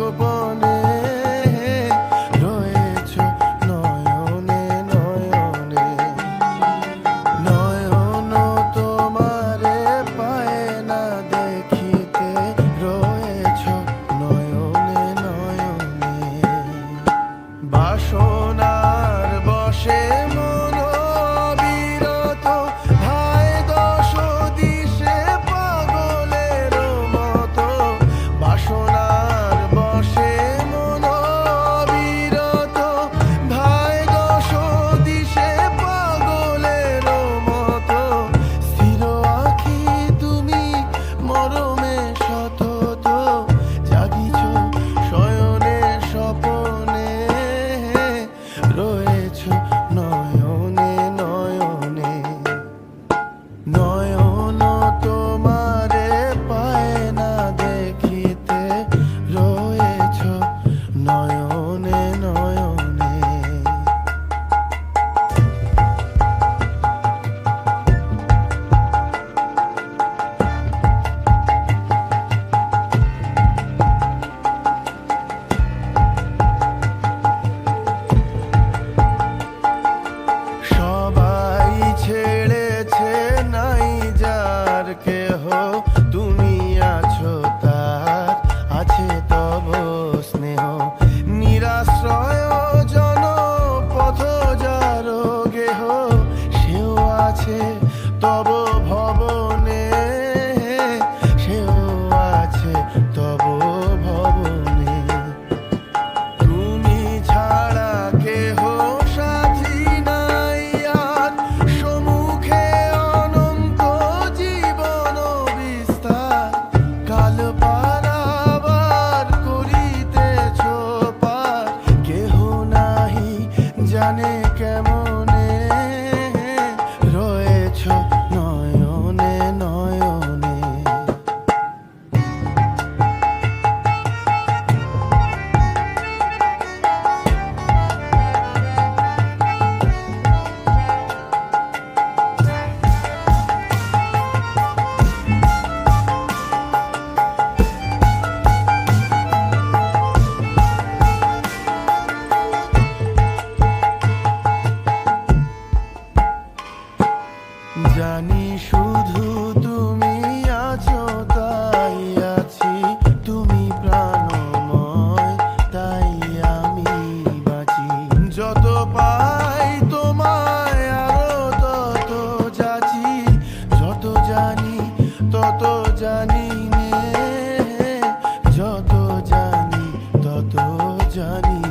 গোপনে রয়েছ নয়নে নয়নে। তোমারে পায় না দেখিতে নয়নে নয়নে। বাসনার বসে জানি